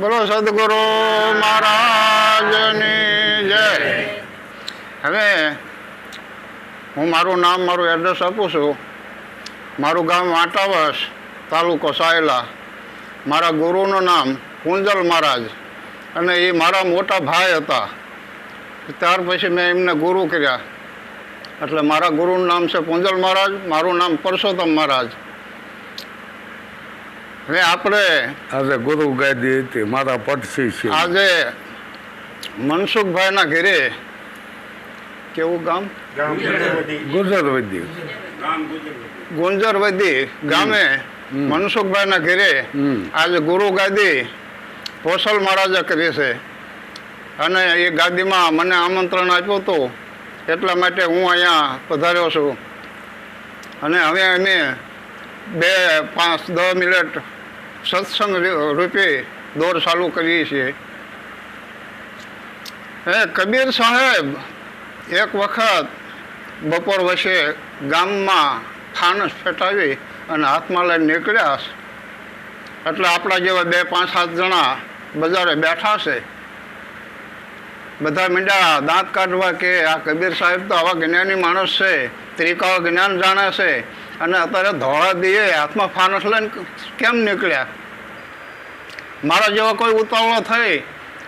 બોલો સદગુરુ મહારાજની જય. હવે હું મારું નામ, મારું એડ્રેસ આપું છું. મારું ગામ વાંટાવસ, તાલુકો સાયલા. મારા ગુરુનું નામ કુંજલ મહારાજ અને એ મારા મોટા ભાઈ હતા. ત્યાર પછી મેં એમને ગુરુ કર્યા. એટલે મારા ગુરુનું નામ છે કુંજલ મહારાજ, મારું નામ પરસોત્તમ મહારાજ. હવે આપણે આજે ગુરુ ગાદી હતી મારા પટસી છે. આજે મનસુખભાઈના ઘરે કેવું ગામ? ગુજરવદી ગુંજરવદી ગામે મનસુખભાઈના ઘરે આજે ગુરુ ગાદી પોસલ મહારાજે કરી છે. અને એ ગાદીમાં મને આમંત્રણ આપ્યું હતું એટલા માટે હું અહીંયા પધાર્યો છું. અને હવે અમે બે, પાંચ, દસ મિનિટ સત્સંગ રૂપે દોર ચાલુ કરીએ છીએ. હે, કબીર સાહેબ, એક વખત બપોર વચ્ચે ગામમાં ફાનસ ફેટાવી અને હાથમાં લઈને નીકળ્યા. એટલે આપણા જેવા બે, પાંચ, સાત જણા બજારે બેઠા છે. બધા મીંડા દાંત કાઢવા કે આ કબીર સાહેબ તો આવા જ્ઞાની માણસ છે, ત્રિકાળ જ્ઞાન જાણે છે. અને અત્યારે ધોળા દીએ હાથમાં ફાનસ લઈને કેમ નીકળ્યા? મારા જેવા કોઈ ઉતાવળો થઈ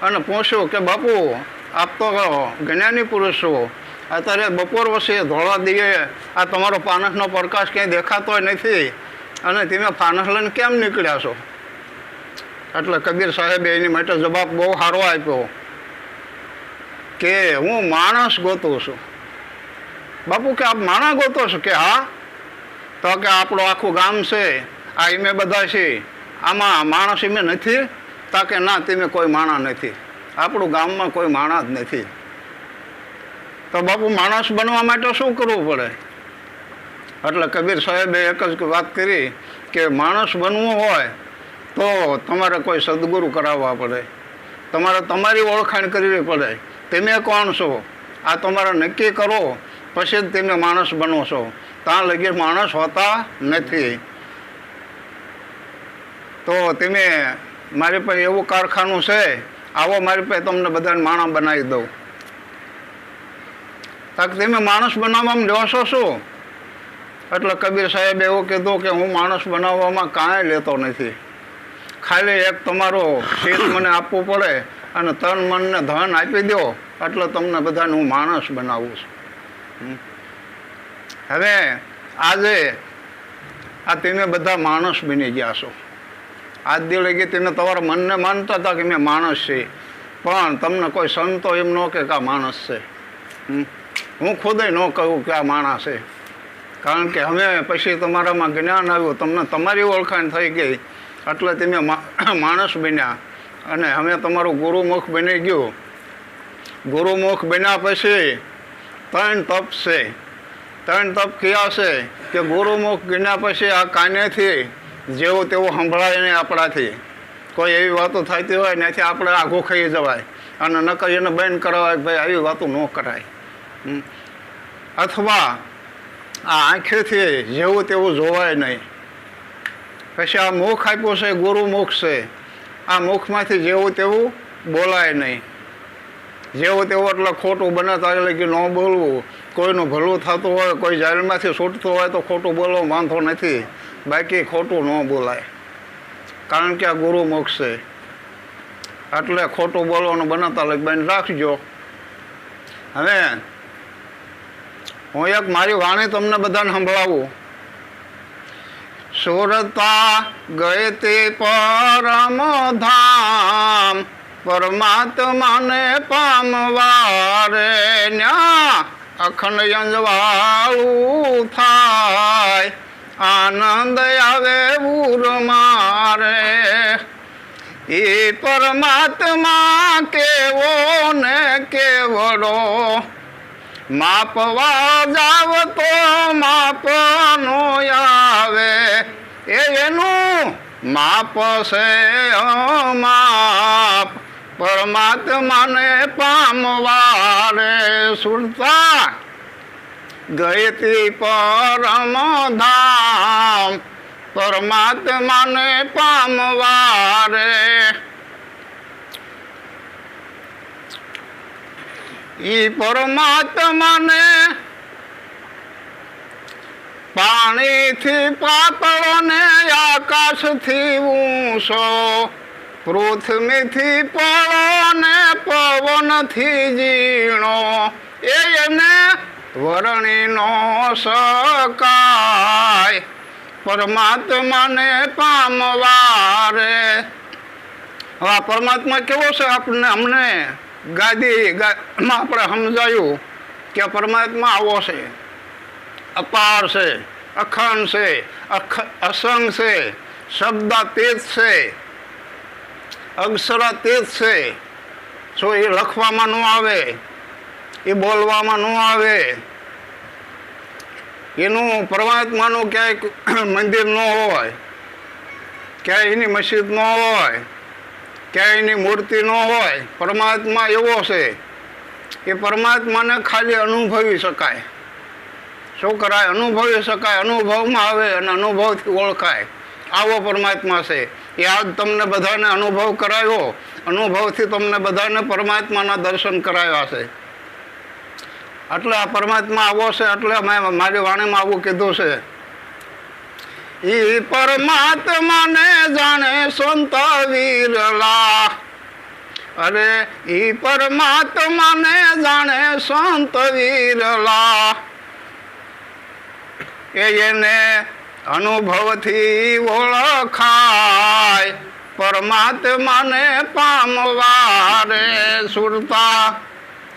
અને પૂછ્યું કે, બાપુ, આપ તો જ્ઞાની પુરુષ છો. અત્યારે બપોર વસે ધોળા દીએ આ તમારો ફાનસનો પ્રકાશ ક્યાંય દેખાતો નથી. અને તમે ફાનસ લઈને કેમ નીકળ્યા છો? એટલે કબીર સાહેબે એની માટે જવાબ બહુ સારો આપ્યો કે, હું માણસ ગોતું છું. બાપુ, કે આપ માણસ ગોતો છો? કે હા. તો કે આપણું આખું ગામ છે, આ ઈમે બધા છે, આમાં માણસ ઈમે નથી, તો કે ના, તેમે કોઈ માણા નથી. આપણું ગામમાં કોઈ માણા જ નથી. તો બાપુ માણસ બનવા માટે શું કરવું પડે? એટલે કબીર સાહેબે એક જ વાત કરી કે માણસ બનવું હોય તો તમારે કોઈ સદગુરુ કરાવવા પડે. તમારે તમારી ઓળખાણ કરવી પડે. તમે કોણ છો? આ તમારે નક્કી કરો, પછી જ તમે માણસ બનો છો. ત્યાં લગી માણસ હોતા નથી. તો તમે મારી પાસે એવું કારખાનું છે, આવો મારી પાસે તમને બધાને માણસ બનાવી દઉં. તાક તમે માણસ બનાવવામાં લેશો શું? એટલે કબીર સાહેબે એવું કીધું કે હું માણસ બનાવવામાં કાંઈ લેતો નથી. ખાલી એક તમારો શીત મને આપવું પડે અને તન મનને ધન આપી દો, એટલે તમને બધાને હું માણસ બનાવું છું. હવે આજે આ તમે બધા માણસ બની ગયા છો. આજ દી લગી તમે તમારા મનને માનતા હતા કે મેં માણસ છે. પણ તમને કોઈ સંતો એમ ન કે આ માણસ છે. હું ખુદે ન કહું કે આ માણસ છે. કારણ કે હવે પછી તમારામાં જ્ઞાન આવ્યું, તમને તમારી ઓળખાણ થઈ ગઈ. એટલે તમે માણસ બન્યા. અને હવે તમારું ગુરુમુખ બની ગયું. ગુરુમુખ બન્યા પછી ત્રણ તપ છે. ત્રણ તપ કયા છે કે ગુરુમુખ ગીર્યા પછી આ કાનેથી જેવું તેવું સંભળાય નહીં આપણાથી. કોઈ એવી વાતો થતી હોય ત્યાંથી આપણે આઘું ખાઈ જવાય. અને ન એને બેન કરાવાય ભાઈ આવી વાતો ન કરાય. અથવા આ આંખેથી જેવું તેવું જોવાય નહીં. પછી આ મુખ આપ્યું છે, ગુરુ મુખ છે. આ મુખમાંથી જેવું તેવું બોલાય નહીં. જેવું તેવું એટલે ખોટું બને તો એટલે કે ન બોલવું. કોઈનું ભલું થતું હોય, કોઈ જાહેરમાંથી છૂટતું હોય તો ખોટું બોલવો વાંધો નથી. બાકી ખોટું ન બોલાય. કારણ કે આ ગુરુ મુખ છે. એટલે ખોટું બોલવાનું બનાવતા લઈ બેન રાખજો. હવે હું એક મારી વાણી તમને બધાને સંભળાવું. સુરતા ગયે તે પરમ ધામ પરમાત્માને પામવારે ન્યા અખંડ યંજવાળું થાય. આનંદ આવે ઉર મારે. એ પરમાત્મા કેવો ને કેવડો? માપવા જાવ તો માપનો આવે. એનું માપ છે માપ પરમાત્માને પામવા રે સુરતા ગયતી પરમ ધામ પરમાત્માને પામવા રે ઈ પરમાત્માને પાણીથી પાતળો ને આકાશથી ઊંચો પૃથ્વીથી પળો ને પવનથી જીણો એને વરણીનો સકાય. પરમાત્માને પામવા રે આ પરમાત્મા કેવો છે આપણને? અમને ગાદી ગામાં આપણે સમજાયું કે પરમાત્મા આવો છે. અપાર છે, અખંડ છે, અખ, અસંગ છે, શબ્દાતીત છે. અક્ષરાતીત છે. જો એ લખવામાં ન આવે, એ બોલવામાં ન આવે, એનું પરમાત્માનું ક્યાંય મંદિર ન હોય, ક્યાંય એની મસ્જિદ ન હોય, ક્યાંય એની મૂર્તિ ન હોય, પરમાત્મા એવો છે. એ પરમાત્માને ખાલી અનુભવી શકાય. શું કરાય અનુભવી શકાય, અનુભવમાં આવે અને અનુભવથી ઓળખાય. આવો પરમાત્મા છે. એ આજ તમને બધાને અનુભવ કરાયો. અનુભવથી તમને બધાને પરમાત્માના દર્શન કરાવ્યા છે. એટલે આ પરમાત્મા આવો છે એટલે મેં મારી વાણીમાં આવું કીધું છે. ઈ પરમાત્માને જાણે સંત વિરલા. અરે ઈ પરમાત્માને જાણે સંત વિરલા. એ એને અનુભવથી ઓળખાય પરમાત્માને પામવા રે સુરતા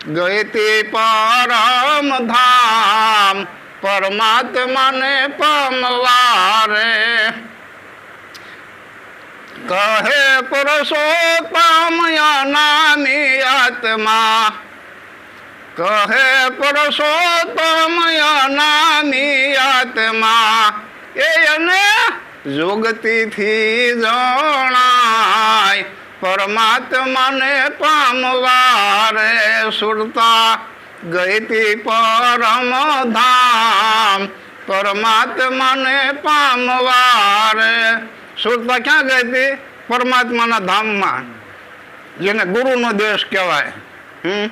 ગયતી પરમ ધામ પરમાત્માને પામવા રે કહે પુરુષોત્તમ નામી આત્મા. કહે પુરુષોત્તમ નામી આત્મા. એને જોગતીથી જણાય, પરમાત્માને પામવા રે સુરતા ગઈતી પરમ ધામ, પરમાત્માને પામવા રે સુરતા ક્યાં ગઈ હતી પરમાત્માના ધામમાં, જેને ગુરુનો દેશ કહેવાય. હમ?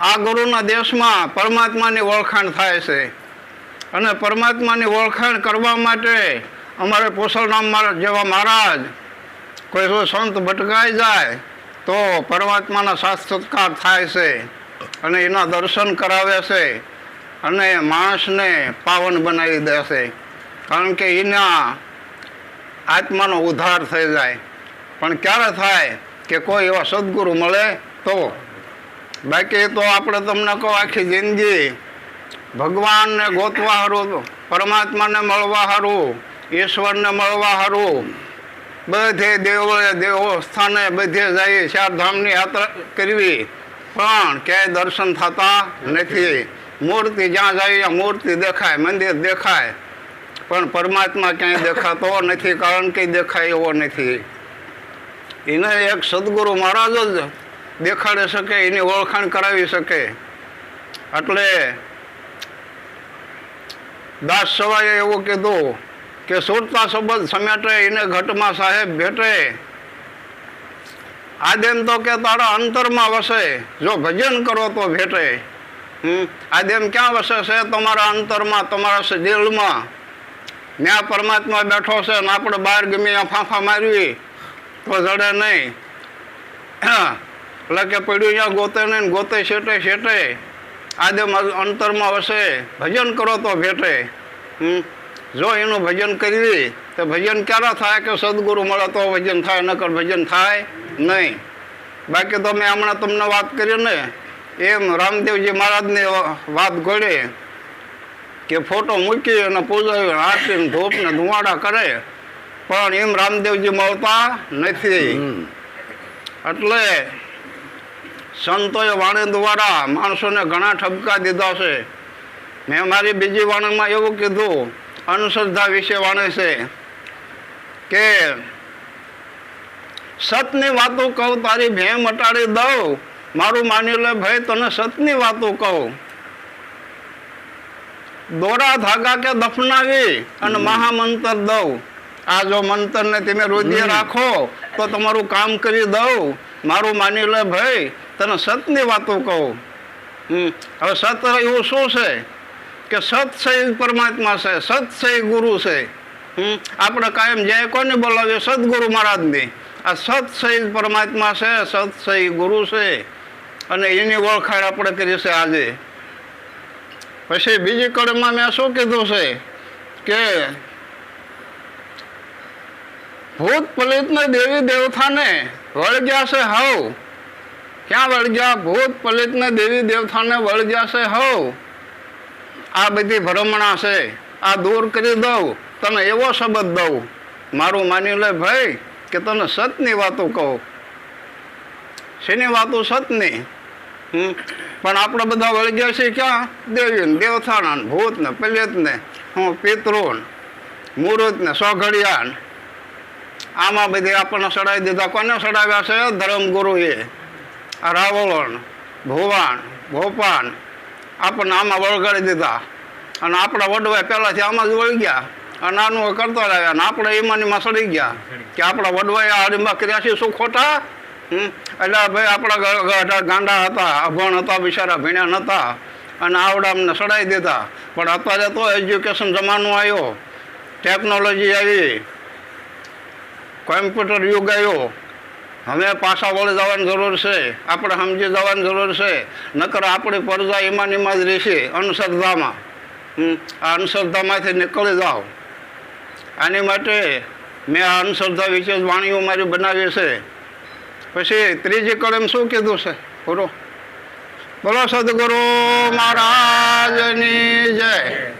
આ ગુરુના દેશમાં પરમાત્માની ઓળખાણ થાય છે. અને પરમાત્માની ઓળખાણ કરવા માટે અમારે પોસલરામ જેવા મહારાજ, કોઈ જો સંત ભટકાઈ જાય તો પરમાત્માના સાક્ષાત્કાર થાય છે અને એના દર્શન કરાવે છે અને માણસને પાવન બનાવી દે છે. કારણ કે એના આત્માનો ઉદ્ધાર થઈ જાય. પણ ક્યારે થાય કે કોઈ એવા સદગુરુ મળે તો? બાકી તો આપણે તમને કહો, આખી જિંદગી ભગવાનને ગોતવા હારું, પરમાત્માને મળવા હારું, ઈશ્વરને મળવા હારું. બધે દેવો દેવો સ્થાને બધે જઈ ચારધામની યાત્રા કરવી. પણ ક્યાંય દર્શન થતા નથી. મૂર્તિ જ્યાં જાય મૂર્તિ દેખાય, મંદિર દેખાય. પણ પરમાત્મા ક્યાંય દેખાતો નથી, કારણ કે દેખાય એવો નથી. એને એક સદગુરુ મહારાજ જ દેખાડી શકે, એની ઓળખાણ કરાવી શકે. એટલે દાસ સવાએ એવું કીધું કે સુરતા સંબંધ સમેટે, એને ઘટમાં સાહેબ ભેટે. આદેમ તો કે તારા અંતરમાં વસે, જો ભજન કરો તો ભેટે. આદેમ ક્યાં વસે છે તમારા અંતરમાં, તમારા દિલમાં ત્યાં પરમાત્મા બેઠો છે ને આપણે બહાર ગમે ફાંફા મારવી તો જડે નહીં. એટલે કે પડ્યું ત્યાં ગોતે નહીં ગોતે શેટે શેટે આદેમ અંતરમાં વસે ભજન કરો તો ભેટે જો એનું ભજન કરવી તો ભજન ક્યારે થાય કે સદગુરુ મળે તો ભજન થાય નકર ભજન થાય નહીં. બાકી તો મેં હમણાં તમને વાત કરી ને એમ રામદેવજી મહારાજની વાત ગોળે કે ફોટો મૂકી અને પૂજાવી આરતી ધૂપને ધુમાડા કરે. પણ એમ રામદેવજી મળતા નથી. એટલે સંતોએ વાણી દ્વારા માણસોને ઘણા ઠપકા દીધા છે. મેં મારી બીજી વાણીમાં એવું કીધું અંધશ્રદ્ધા વિશે વાણી છે કે સતની વાતો કહું તારી ભે મટાડી દઉં. મારું માની લે ભાઈ તને સતની વાતો કહું. દોરા ધાગા કે દફનાવી અને મહામંત્ર દઉં. આ જો મંત્રને તમે રોજે રાખો તો તમારું કામ કરી દઉં. મારું માની લે ભાઈ તને સતની વાતો કહું. હવે સત એવું શું છે? કે સત છે પરમાત્મા છે, સત છે ગુરુ છે. આપણે કાયમ જય કોને બોલાવીએ? સદગુરુ મહારાજની. આ સત એ પરમાત્મા છે, સત એ ગુરુ છે. અને એની ઓળખાણ આપણે કરી આજે. પછી બીજી કડમાં મેં શું કીધું છે? કે ભૂત પલિતને દેવી દેવતાને વળગ્યા છે હવ. ક્યાં વળગ્યા? ભૂત પલિતને દેવી દેવતાને વળગ્યા છે હવ આ બધી ભ્રમણા છે. આ દૂર કરી દઉં. તને એવો શબ્દ દઉં. મારું માની લે ભાઈ કે તને સતની વાતો કહું. શેની વાતો સતની? પણ આપણે બધા વળગ્યા છીએ ક્યાં? દેવી ને દેવથાણા ને ભૂત ને પલિત ને હું પિતૃન મુહૂર્ત ને સોઘડિયા ને આમાં બધી આપણને સડાવી દીધા. કોને સડાવ્યા છે? ધર્મગુરુએ. આ રાવણ, ભુવાન ભોપાન આપણને આમાં વળગાડી દીધા. અને આપણા વડવાય પહેલાંથી આમાં જ વળી ગયા. અને આનું કરતા રહ્યા. અને આપણે ઈમાનીમાં સડી ગયા કે આપણા વડવાએ હરીમાં કર્યા છે શું ખોટા? એટલે ભાઈ આપણા ગાંડા હતા, અભણ હતા, બિચારા ભીણ્યા નહોતા અને આવડા અમને સડાવી દીધા. પણ અત્યારે તો એજ્યુકેશન જમાનો આવ્યો. ટેકનોલોજી આવી. કોમ્પ્યુટર યુગ આવ્યો. હવે પાછા વળી જવાની જરૂર છે. આપણે સમજી જવાની જરૂર છે. નકર આપણી પરજા એમાં એમાં જ રહેશે અંધશ્રદ્ધામાં. આ અંધશ્રદ્ધામાંથી નીકળી જાઓ. આની માટે મેં આ અંધશ્રદ્ધા વિશે વાણીઓ મારી બનાવી છે. પછી ત્રીજી કલમ શું કીધું છે? પૂરો બોલો, સદગુરુ મહારાજની જય.